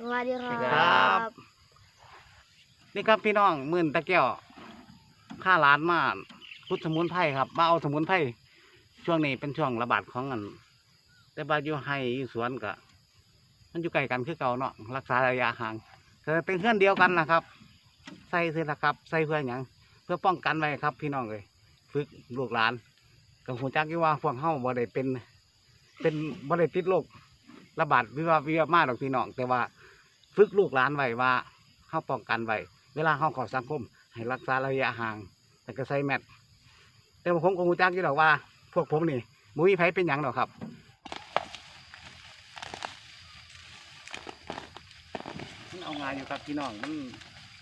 สวัสดีครัครับ นี่ครับพี่น้องมื่นตะเกียวข้าร้านมาพุทธสมุนไพรครับ มาเอาสมุนไพรช่วงนี้เป็นช่วงระบาดของอันแต่บาอยู่ให้อยู่สวนก็มันอยู่ไกลกันคือเก่าเนาะรักษาระยะห่างก็เป็นเพื่อนเดียวกันนะครับ ใส่เสื้อละครับ ใส่เพื่ออย่างเพื่อป้องกันไว้ครับ พี่น้องเลยฝึกลูกหลานกับหูจักอยู่ว่าพวกเฮาบ่ได้เป็น เป็นบ่ได้ติดโรคระบาดวิวัฒน์วิวัฒน์มากหรอกพี่น้องแต่ว่า ฝึกลูกหลานไว้ว่าเฮาป้องกันไว้เวลาเฮาข้าสังคม ให้รักษาระยะห่าง แต่ก็ใส่แมสแต่ผมก็หูจักอยู่ดอกว่า พวกผมนี่มุ้ยไผเป็นหยังดอกครับมันเอางานอยู่ครับพี่น้องมัน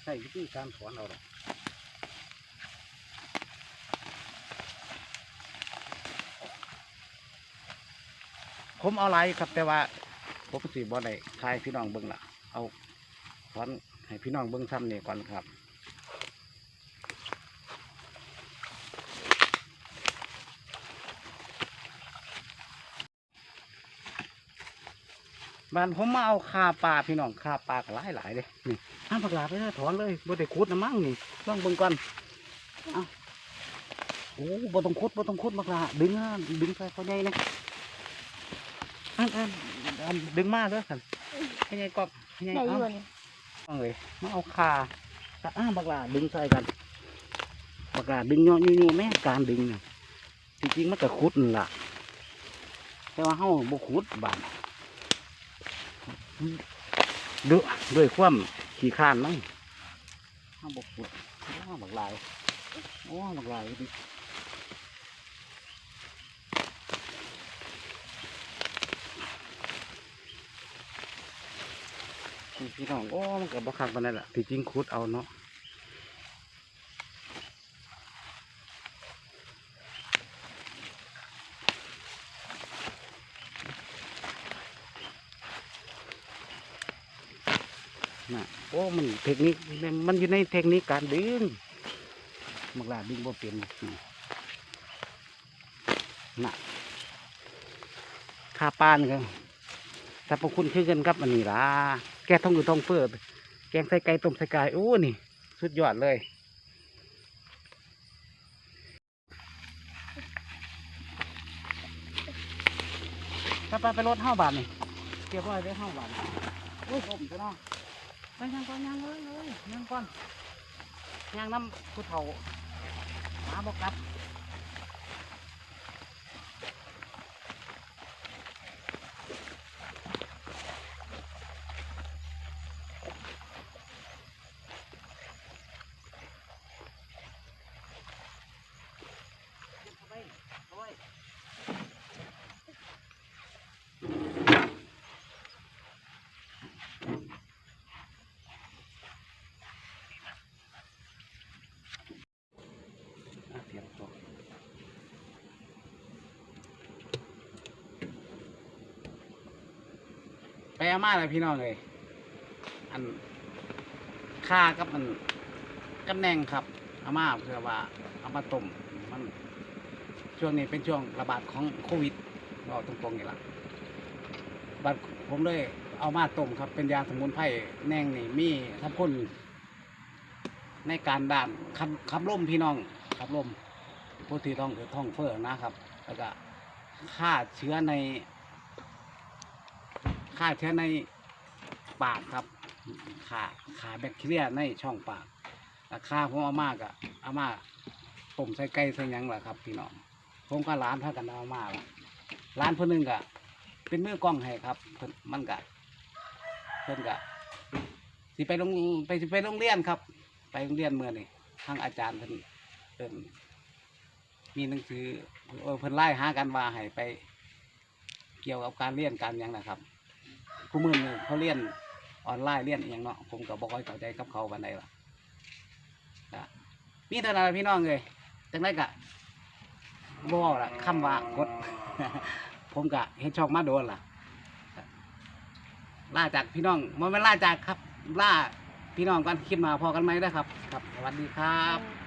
ใช้วิธีการสอนเอาดอกผมเอาไรครับแต่ว่าผมสิบ่ได้ทายพี่น้องเบิ่งละ เอาสอนให้พี่น้องเบิ่งซ้ำนี่ก่อนครับบ้านผมมาเอาคาปลาพี่น้องคาปลาก็หลายหลายเลยนี่ห้ามปลาไปเลยถอนเลยบ่ได้ขุดนะมั่งนี่ลองเบิ่งก่อนเอาโอ้บ่ต้องขุดบ่ต้องขุดมากละดึงอะดึงใส่เขาใหญ่นะอันอันอันดึงมาเลยกันให้ใหญ่กอบ ให้ใหญ่ได้อเอายู่นี่เอาเลยมาเอาคาถ้าอ้าบักลาดึงใส่กันบักลาดึงเนาะอยู่ๆแม่การดึงน่ะจริงๆมันก็ขุดนั่นล่ะ แต่ว่าเฮาบ่ขุดบานด้วยด้วยความขี้ข้านมั้งห้าบกปุดห้าบักลายโอ้บักลาย พี่น้องโอ้มันกับบคักปานนั่นแหละที่จริงคุดเอาเนาะน่ะโอ้มันเทคนิคมันอยู่ในเทคนิคการดึงบักลาดึงบ่เป็นนี่น่ะค่าป้านครับสรรพคุณคือกันครับอันนี้ล่ะ แกท้องอยู่ท้องเฟ้อแกงใส่ไก่ต้มใส่ไก่โอ้นี่ สุดยอดเลยไปไปไปรถห้าบาทนี่เก็บไว้ได้ห้าบาทโอ้ยผมจะเนาะไปยังก่อนยังเลยเลยยังก่อนยังน้ำผู้เฒ่าหมาบอกกลั ไปอามาเลยพี่น้องเลยอันค่ากับมันกับแนงครับอามาเพื่อว่าเอามาต้มมันช่วงนี้เป็นช่วงระบาดของโควิดเราตรงๆนี่แหละบัดผมเลยเอามาต้มครับ เป็นยาสมุนไพรแนงนี่มีทับพ่นในการด่านขับขับลมพี่น้องขับลมผู้ที่ต้องท้องเฟ้อนะครับ แล้วก็ฆ่าเชื้อใน ฆ่าเชื้อในปากครับฆ่าฆ่าแบคทีเรียในช่องปากแล้วฆ่าผมเอามากอะเอามาต้มใส่ไก่ใส่หยังล่ะครับพี่น้องผมก็ร้านพากันเอามาล่ะร้านเพิ่นหนึงก็เป็นมือกล้องให้ครับเพิ่นมันก็เพิ่นก็สิไปโรงไปสิไปโรงเรียนครับ ไปโรงเรียนเมื่อนี่ทางอาจารย์เพิ่นเพิ่นมีหนังสือเออเพิ่นไล่หากันว่าให้ไป เกี่ยวกับการเรียนการยังนะครับ ผู้มือนี่เขาเรียนออนไลน์เรียนอหย่างเนาะผมก็บอกค่อยเข้าใจกับเขาบันไดล่ะก็มีเท่านั้นล่ะพี่น้องเลยจังไรกะบ่ล่ะคำว่ากด ผมกะเฮ็ดช่องมาโดนล่ะล่าจากพี่น้องมันไม่นล่าจากครับล่าพี่น้องกันคลิปมาพอกันไหมได้ครับ ครับสวัสดีครับ